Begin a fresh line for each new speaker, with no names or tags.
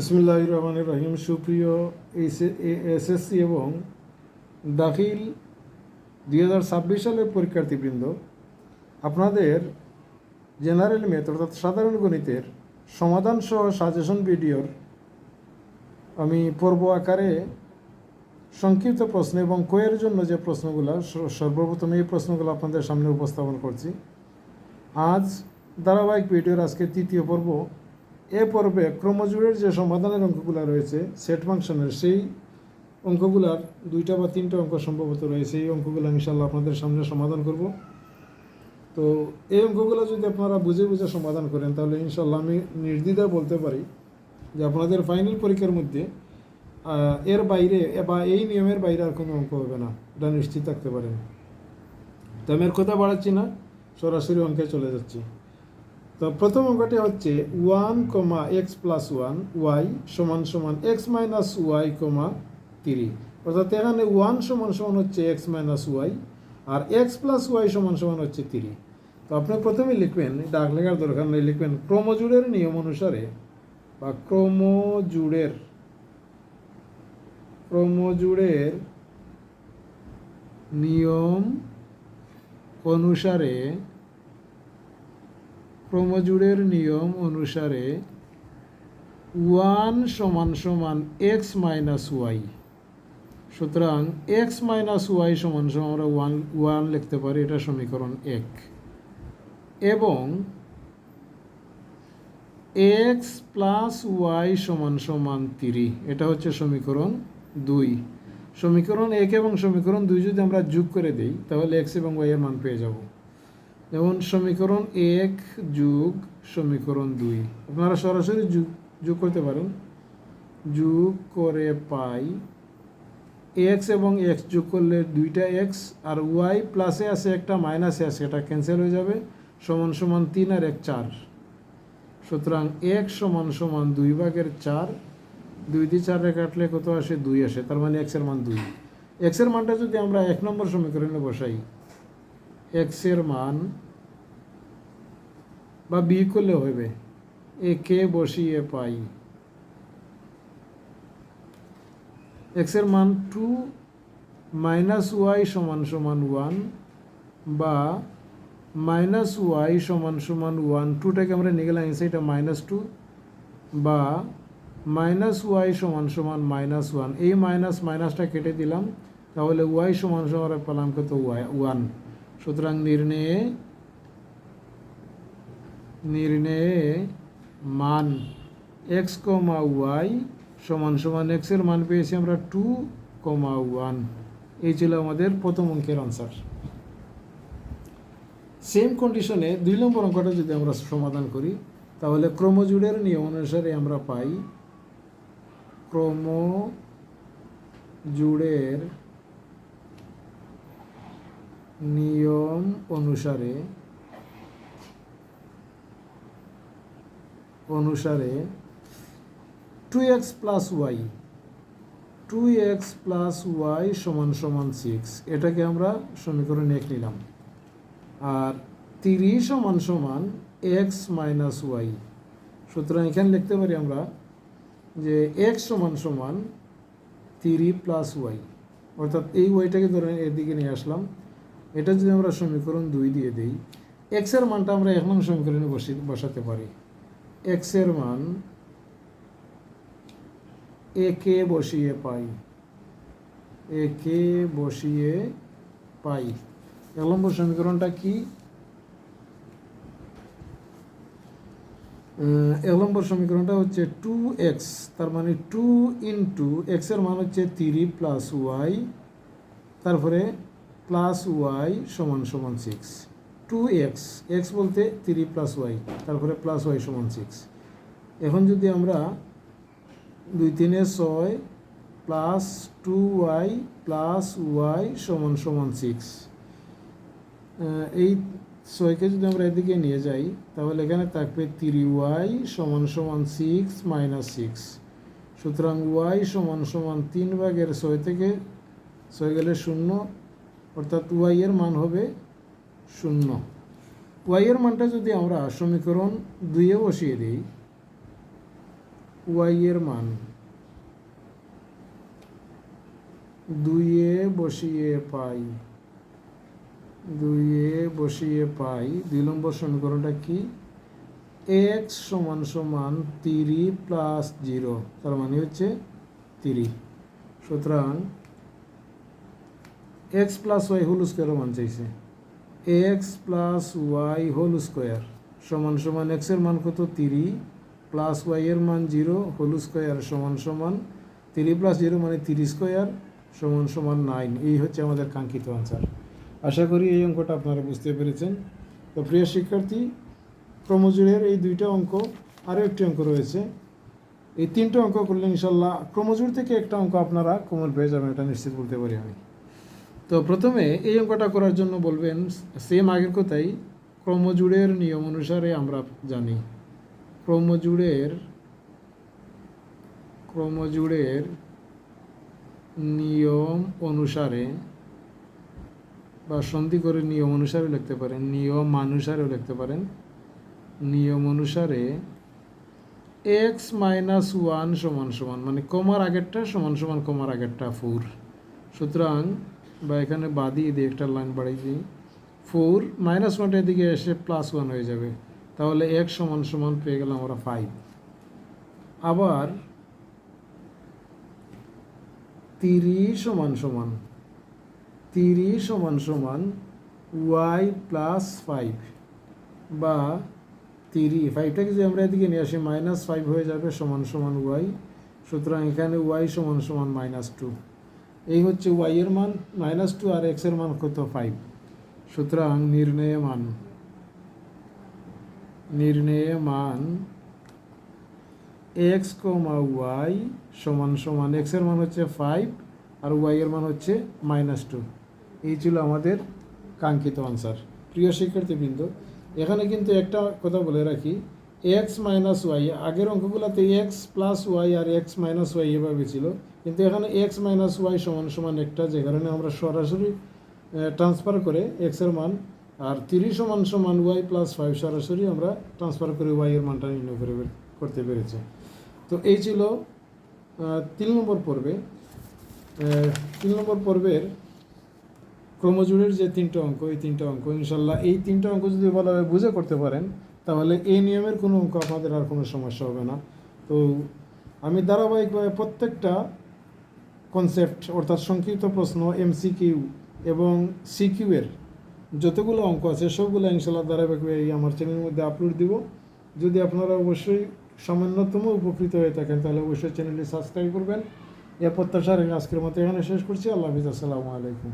ইসমুল্লাহ রহমান রহিম। সুপ্রিয় এসএসসি এবং দাখিল দুই হাজার ছাব্বিশ সালের পরীক্ষার্থীবৃন্দ, আপনাদের জেনারেল ম্যাথ অর্থাৎ সাধারণ গণিতের সমাধান সহ সাজেশন ভিডিওর আমি পর্ব আকারে সংক্ষিপ্ত প্রশ্ন এবং কোয়ের জন্য যে প্রশ্নগুলো সর্বপ্রথম এই প্রশ্নগুলো আপনাদের সামনে উপস্থাপন করছি। আজ ধারাবাহিক ভিডিওর আজকে তৃতীয় পর্ব এ পর্বে ক্রমজুড়ের যে সমাধানের অঙ্কগুলো রয়েছে, সেট ফাংশনের সেই অঙ্কগুলার দুইটা বা তিনটা অঙ্ক সম্ভবত রয়েছে। এই অঙ্কগুলো ইনশাল্লাহ আপনাদের সামনে সমাধান করব। তো এই অঙ্কগুলো যদি আপনারা বুঝে বুঝে সমাধান করেন, তাহলে ইনশাল্লাহ আমি নির্দ্বিধায় বলতে পারি যে আপনাদের ফাইনাল পরীক্ষার মধ্যে এর বাইরে বা এই নিয়মের বাইরে আর কোনো অঙ্ক হবে না। এটা নিশ্চিত থাকতে পারেন। তো আমি আর কথা বাড়াচ্ছি না, সরাসরি অঙ্কে চলে যাচ্ছি। তো প্রথম অঙ্কটি হচ্ছে one comma x plus one y সমান সমান x minus y comma three অর্থাৎ এখানে ওয়ান সমান সমান হচ্ছে এক্স মাইনাস ওয়াই আর এক্স প্লাস ওয়াই সমান সমান হচ্ছে থ্রি তো আপনি প্রথমে লিখবেন, ডাক লেখার দরকার নেই, লিখবেন ক্রমজুড়ের নিয়ম অনুসারে বা ক্রমজুড়ের ক্রমজুড়ের নিয়ম অনুসারে ক্রমজুড়ের নিয়ম অনুসারে ওয়ান সমান সমান এক্স মাইনাস ওয়াই। সুতরাং এক্স মাইনাস ওয়াই সমান সমান আমরা ওয়ান ওয়ান লিখতে পারি, এটা সমীকরণ এক। এবং এক্স প্লাস ওয়াই সমান সমান তিরি এটা হচ্ছে সমীকরণ দুই। সমীকরণ এক এবং সমীকরণ দুই যদি আমরা যোগ করে দিই, তাহলে এক্স এবং ওয়াই মান পেয়ে যাব। যেমন সমীকরণ এক যুগ সমীকরণ দুই। আপনারা সরাসরি যোগ যোগ করতে পারেন। যোগ করে পাই। এক্স এবং এক্স যোগ করলে দুইটা এক্স আর ওয়াই প্লাসে আছে একটা মাইনাসে আছে, এটা ক্যান্সেল হয়ে যাবে। সমান সমান তিন আর এক চার। সুতরাং এক সমান সমান দুই ভাগের চার, দুই দিয়ে চারে কাটলে কত আসে? দুই আসে। তার মানে এক্সের মান দুই। এক্সের মানটা যদি আমরা এক নম্বর সমীকরণে বসাই এক্সের মান বা বি করলে হবে এ কে বসিয়ে পাই। এক্সের মান টু মাইনাস ওয়াই সমান সমান ওয়ান বা মাইনাস ওয়াই সমান সমান ওয়ান। টুটাকে আমরা নিয়ে গেলাম এটা মাইনাস টু বা মাইনাস ওয়াই সমান সমান মাইনাস ওয়ান। এই মাইনাস মাইনাসটা কেটে দিলাম, তাহলে ওয়াই সমান সমান পেলাম কত? Y, one. সুতরাং নির্ণয়ে নির্ণয়ে মান এক্স কমা ওয়াই সমান সমান এক্সের মান পেয়েছি আমরা টু কমা ওয়ান এই ছিল আমাদের প্রথম অঙ্কের আনসার সেম কন্ডিশনে দুই নম্বর অঙ্কটা যদি আমরা সমাধান করি, তাহলে ক্রমজুড়ের নিয়ম অনুসারে আমরা পাই ক্রম জুড়ের নিয়ম অনুসারে অনুসারে two x plus y two x plus y সমান সমান সিক্স এটাকে আমরা সমীকরণ এক নিলাম। আর তিরিশ সমান সমান এক্স মাইনাস ওয়াই সুতরাং এখানে লিখতে পারি আমরা যে এক্স সমান সমান তিরি প্লাস ওয়াই অর্থাৎ এই ওয়াইটাকে ধরে এদিকে নিয়ে আসলাম। এটা যদি আমরা সমীকরণ দুই দিয়ে দিই এক্সের মানটা আমরা এক নং সমীকরণে বসি, বসাতে পারি। এক্সের মান একে বসিয়ে পাই। একে বসিয়ে পাই। এক নম্বর সমীকরণটা কি? এক নম্বর সমীকরণটা হচ্ছে টু এক্স তার মানে টু ইন্টু এক্সের মান হচ্ছে থ্রি প্লাস ওয়াই তারপরে প্লাস ওয়াই সমান সমান সিক্স টু এক্স এক্স বলতে থ্রি প্লাস ওয়াই তারপরে প্লাস ওয়াই সমান সিক্স এখন যদি আমরা দুই তিনে ছয় plus two y plus y সমান সমান সিক্স এই ছয়কে যদি আমরা এদিকে নিয়ে যাই, তাহলে এখানে থাকবে থ্রি ওয়াই সমান সমান সিক্স মাইনাস সিক্স সুতরাং ওয়াই সমান সমান তিন ভাগের ছয় থেকে, ছয় গেলে শূন্য অর্থাৎ ওয়াই এর মান হবে শূন্য। ওয়াই এর মানটা যদি আমরা সমীকরণ দুইয়ে বসিয়ে দিই, ওয়াই এর মান দুইয়ে বসিয়ে পাই, দুইয়ে বসিয়ে পাই, দুই নম্বর সমীকরণটা কি? এক্স সমান সমান তিরি প্লাস জিরো, তার মানে হচ্ছে তিরি। সুতরাং x plus y whole square মান চাইছে। X plus y whole square সমান সমান এক্সের মান কত? তিরি। প্লাস ওয়াই এর মান জিরো হোল স্কোয়ার সমান সমান তিরি প্লাস জিরো মানে তিরি স্কোয়ার সমান সমান নাইন এই হচ্ছে আমাদের কাঙ্ক্ষিত আনসার আশা করি এই অঙ্কটা আপনারা বুঝতে পেরেছেন। তো প্রিয় শিক্ষার্থী, ক্রমজোড়ের এই দুইটা অঙ্ক আরও একটি অঙ্ক রয়েছে। এই তিনটা অঙ্ক করলে ইনশাল্লাহ ক্রমজোড় থেকে একটা অঙ্ক আপনারা কমন পেয়ে যাবেন, এটা নিশ্চিত বলতে পারি আমি। তো প্রথমে এই অঙ্কটা করার জন্য বলবেন সেম আগের কথাই, ক্রমজোড়ের নিয়ম অনুসারে আমরা জানি। ক্রমজোড়ের ক্রমজোড়ের নিয়ম অনুসারে, বা সন্ধি করে নিয়ম অনুসারে লিখতে পারেন, নিয়ম অনুসারেও লিখতে পারেন। নিয়ম অনুসারে এক্স মাইনাস ওয়ান সমান সমান মানে কমার আগেরটা সমান সমান কমার আগেরটা ফোর সুতরাং বা এখানে বাদিয়ে দিয়ে একটা লাইন বাড়িয়ে দিই। ফোর মাইনাস ওয়ানটা এদিকে এসে প্লাস ওয়ান হয়ে যাবে। তাহলে এক সমান সমান পেয়ে গেলাম আমরা ফাইভ আবার তিরিশ সমান সমান, তিরিশ সমান সমান ওয়াই প্লাস ফাইভ বা তিরি ফাইভটাকে যদি আমরা এদিকে নিয়ে আসি, মাইনাস ফাইভ হয়ে যাবে সমান সমান ওয়াই। সুতরাং এখানে ওয়াই সমান সমান মাইনাস টু এই হচ্ছে ওয়াই এর মান মাইনাস টু আর এক্সের মান কত? ফাইভ সুতরাং নির্ণয় মান। নির্ণয় মান এক্স কমা ওয়াই সমান সমান এক্সের মান হচ্ছে ফাইভ আর ওয়াই এর মান হচ্ছে মাইনাস টু এই ছিল আমাদের কাঙ্ক্ষিত আনসার প্রিয় শিক্ষার্থীবৃন্দ, এখানে কিন্তু একটা কথা বলে রাখি। এক্স মাইনাস ওয়াই আগের অঙ্কগুলোতে এক্স প্লাস ওয়াই আর এক্স মাইনাস ওয়াই এভাবে ছিল। কিন্তু এখানে এক্স মাইনাস ওয়াই সমান সমান একটা, যে কারণে আমরা সরাসরি ট্রান্সফার করে এক্সের মান, আর তিরিশ সমান সমান ওয়াই প্লাস ফাইভ সরাসরি আমরা ট্রান্সফার করে ওয়াই এর মানটা নির্ণয় করে করতে পেরেছি। তো এই ছিল তিন নম্বর পর্বে। তিন নম্বর পর্বের ক্রমজোড়ের যে তিনটা অঙ্ক, এই তিনটা অঙ্ক, ইনশাল্লাহ এই তিনটা অঙ্ক যদি ভালোভাবে বুঝে করতে পারেন তাহলে এই নিয়মের কোনো অঙ্ক আর কোনো সমস্যা হবে না। তো আমি ধারাবাহিকভাবে প্রত্যেকটা কনসেপ্ট অর্থাৎ সংক্ষিপ্ত প্রশ্ন এমসিকিউ এবং সিকিউ এর যতগুলো অঙ্ক আছে, সবগুলো ইনশাল্লাহ ধারাবাহিকভাবে এই আমার চ্যানেলের মধ্যে আপলোড দিব। যদি আপনারা অবশ্যই সামান্যতম উপকৃত হয়ে থাকেন, তাহলে অবশ্যই চ্যানেলটি সাবস্ক্রাইব করবেন। এ প্রত্যাশা রেখে আজকের মতো এখানে শেষ করছি। আল্লাহ হাফিজ। আসসালামু আলাইকুম।